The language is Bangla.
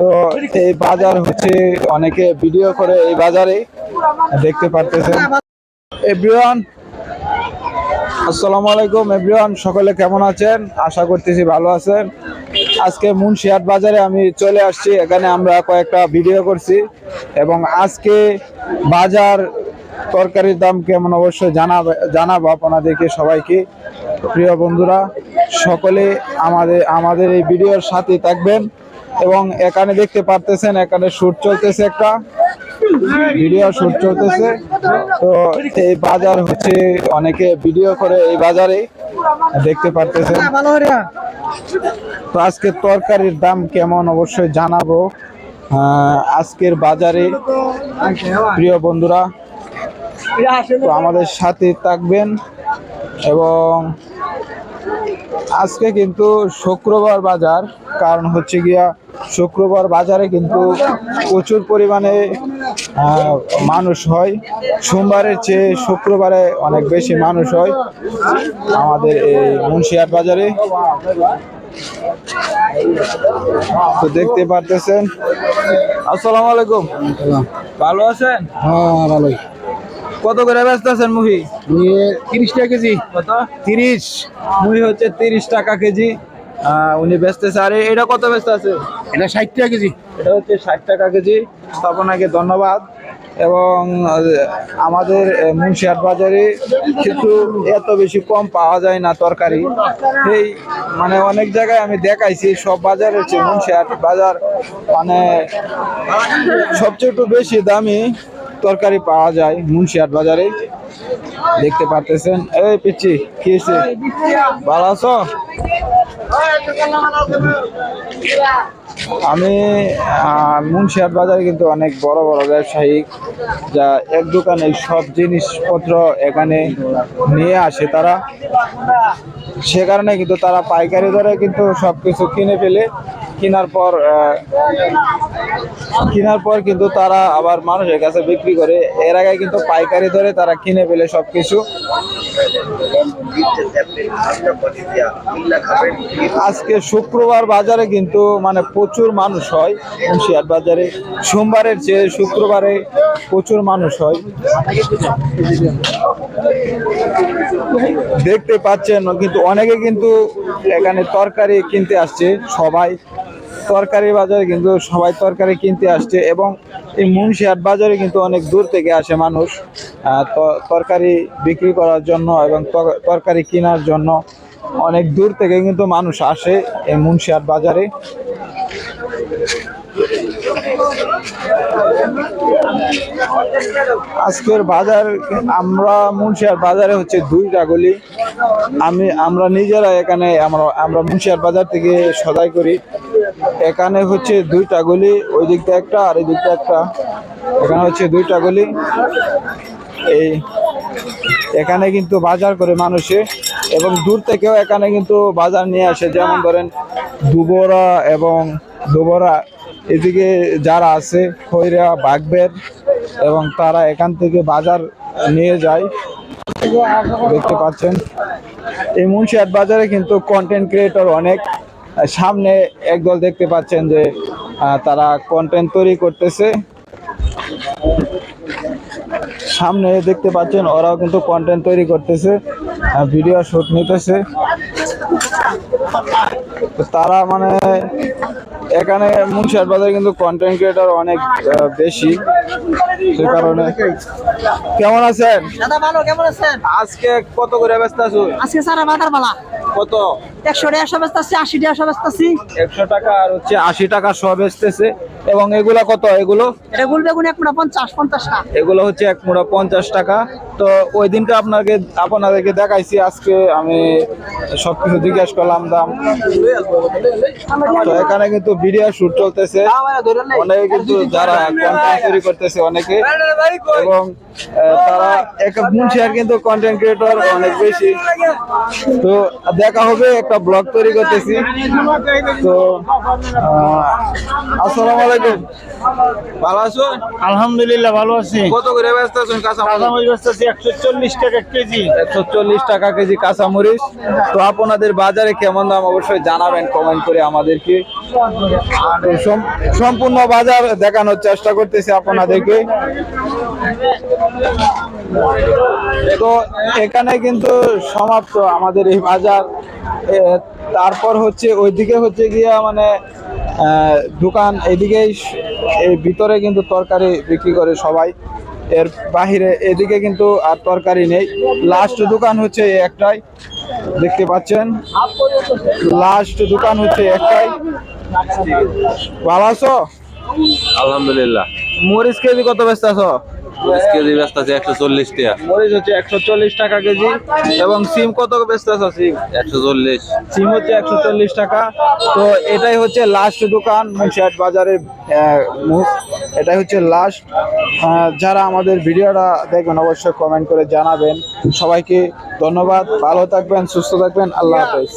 তো এই বাজার হচ্ছে, অনেকে ভিডিও করে এই বাজারে দেখতে পারতেছেন। এভরিওয়ান, আসসালামু আলাইকুম এভরিওয়ান, সকলে কেমন আছেন? আশা করতেছি ভালো আছেন। আজকে মুন্সিহাট বাজারে আমি চলে আসছি, এখানে আমরা কয়েকটা ভিডিও করছি। এবং আজকে বাজার তরকারির দাম কেমন অবশ্যই জানাব জানাব আপনাদেরকে সবাইকে। প্রিয় বন্ধুরা, সকলে আমাদের আমাদের এই ভিডিওর সাথে থাকবেন। এবং এখানে দেখতে পারতেছেন, এখানে শুট চলতেছে একটা ভিডিও শুট চলতেছে। তো এই বাজার হচ্ছে, অনেকে ভিডিও করে এই বাজারে দেখতে পারতেছেন। তো আজকে তরকারির দাম কেমন অবশ্যই জানাব। আজকের বাজারে প্রিয় বন্ধুরা, তো আমাদের সাথে থাকবেন এবং আজকে কিন্তু শুক্রবার বাজার কারণ হচ্ছে গিয়া শুক্রবার বাজারে কিন্তু প্রচুর পরিমাণে মানুষ হয়। সোমবারের চেয়ে শুক্রবারে অনেক বেশি মানুষ হয় আমাদের এই মুন্সিহাট বাজারে। তো দেখতে পারতেছেন। আসসালামু আলাইকুম। ভালো আছেন? হ্যাঁ ভালোই। কত করে ব্যস্ত আছেন মুভি তিরিশ টাকা কেজি। কত? তিরিশ। মুই হচ্ছে তিরিশ টাকা কেজি। উনি বেচতেছে আর এটা কত ব্যস্ত আছে? এটা ষাট টাকা কেজি। এটা হচ্ছে ষাট টাকা কেজি। আপনাকে ধন্যবাদ। এবং আমাদের আহ, বাজারে কিন্তু এত বেশি কম পাওয়া যায় না তরকারি। এই মানে অনেক জায়গায় আমি দেখাইছি সব বাজার হচ্ছে মুন্সিহাট বাজার মানে সবচেয়ে একটু বেশি দামি। তরকারি পাওয়া যায় মুন্সিহাট বাজারে। দেখতে পারতেছেন। এই পিচ্ছি, কি হয়েছে? ভালো আছো? আমি মুন্সিহাট বাজারে কিন্তু অনেক বড় বড় ব্যবসায়ী যা এক দোকানে সব জিনিসপত্র এখানে নিয়ে আসে তারা। সে কারণে কিন্তু তারা পাইকারি দরে কিন্তু সবকিছু কিনে ফেলে। কেনার পর কেনার পর কিন্তু তারা আবার মানুষের কাছে বিক্রি করে। এর আগে কিন্তু পাইকারি ধরে তারা কিনে ফেলে সবকিছু। আজকে শুক্রবার বাজারে কিন্তু মানে প্রচুর মানুষ হয়। মুন্সিহাট বাজারে সোমবারের চেয়ে শুক্রবারে প্রচুর মানুষ হয়। দেখতে পাচ্ছেন, কিন্তু অনেকে কিন্তু এখানে তরকারি কিনতে আসছে, সবাই। তরকারি বাজারে কিন্তু সবাই তরকারি কিনতে আসছে এবং এই মুন্সিহাট বাজারে কিন্তু অনেক দূর থেকে আসে মানুষ তরকারি বিক্রি করার জন্য এবং তর- তরকারি কেনার জন্য অনেক দূর থেকে কিন্তু মানুষ আসে এই মুন্সিহাট বাজারে। আজকের বাজার, আমরা মুন্সিয়ার বাজারে হচ্ছে দুইটা গলি। আমি, আমরা নিজেরা এখানে, আমরা আমরা মুন্সিয়ার বাজার থেকে সদাই করি। এখানে হচ্ছে দুইটা গলি ওই দিকটা একটা আর এই দিকটা একটা। এখানে হচ্ছে দুইটা গলি। এই, এখানে কিন্তু বাজার করে মানুষে এবং দূর থেকেও এখানে কিন্তু বাজার নিয়ে আসে। যেমন ধরেন, দুবরা এবং দুবরা এদিকে যারা আছে, খৈরা, বাগবের এবং তারা এখান থেকে বাজার নিয়ে যায়। দেখতে পাচ্ছেন। এই মুন্সিহাট বাজারে কিন্তু কন্টেন্ট ক্রিয়েটর অনেক। সামনে একদল দেখতে পাচ্ছেন যে তারা কন্টেন্ট তৈরি করতেছে। সামনে দেখতে পাচ্ছেন, ওরাও কিন্তু কন্টেন্ট তৈরি করতেছে। ভিডিও শুট নিতেছে। তারা মানে এখানে মুন্সিয়ার বাজারে কিন্তু কন্টেন্ট ক্রিয়েটার অনেক বেশি। সে কারণে কেমন আছেন? দাদা ভালো কেমন আছেন? আজকে কত করে ব্যস্ত আছো? আজকে সারা বাজার কত? একশো ব্যস্ত আছি আশি দেড়শো ব্যস্ত আছি একশো টাকা আর হচ্ছে আশি টাকা সব বেচতেছে। এবং এগুলা কত এগুলো? এটা গুল বেগুন এক মোটা পঞ্চাশ পঞ্চাশ টাকা। এগুলো হচ্ছে এক মুড়া পঞ্চাশ টাকা। তো ওই দিনকে আপনাকে আপনাদেরকে দেখাইছি আজকে আমি সবকিছু জিজ্ঞেস করলাম দাম। তো এখানে কিন্তু ভিডিও শুট চলতেছে। অনেকে কিন্তু যারা কন্টেন্ট তৈরি করতেছে অনেকে। এবং তারা এক মুন্সিয়ার কিন্তু কন্টেন্ট ক্রিয়েটর অনেক বেশি। তো দেখা হবে একটা একটা ব্লগ তৈরি করতেছি। তো আসসালামু আলাইকুম। ভালো আছো? আলহামদুলিল্লাহ ভালো আছি। কত করে ব্যস্ত আছেন কাঁচামরিচ? কাঁচামরিচ বেচতেছি একশো চল্লিশ টাকা কেজি। একশো চল্লিশ টাকা কেজি কাঁচামরিচ। তো আপনাদের বাজারে কেমন দাম অবশ্যই জানাবেন কমেন্ট করে আমাদেরকে। সম্পূর্ণ বাজার দেখানোর চেষ্টা করতেছি আপনাদেরকে। তো এখানে কিন্তু সমাপ্ত আমাদের এই বাজার। এ, তারপর হচ্ছে ওইদিকে হচ্ছে গিয়া মানে দোকান এদিকেই এই ভিতরে কিন্তু তরকারি বিক্রি করে সবাই। এর বাহিরে এদিকে কিন্তু আর তরকারি নেই। লাস্ট দোকান হচ্ছে একটাই দেখতে পাচ্ছেন? লাস্ট দোকান হচ্ছে একটাই। ভালো আছো? আলহামদুলিল্লাহ। মরিচ কেজি কত ব্যস্ত আছো? কেজি ব্যস্ত আছে একশো চল্লিশ টাকা মরিচ হচ্ছে একশো চল্লিশ টাকা কেজি। এবং সিম কত ব্যস্ত আছো সিম? একশো চল্লিশ। সিম হচ্ছে একশো চল্লিশ টাকা। তো এটাই হচ্ছে লাস্ট দোকান মুন্সিহাট বাজারের মুখ। এটাই হচ্ছে লাস্ট যারা আমাদের ভিডিওটা দেখবেন অবশ্যই কমেন্ট করে জানাবেন। সবাইকে ধন্যবাদ। ভালো থাকবেন সুস্থ থাকবেন। আল্লাহ হাফেজ।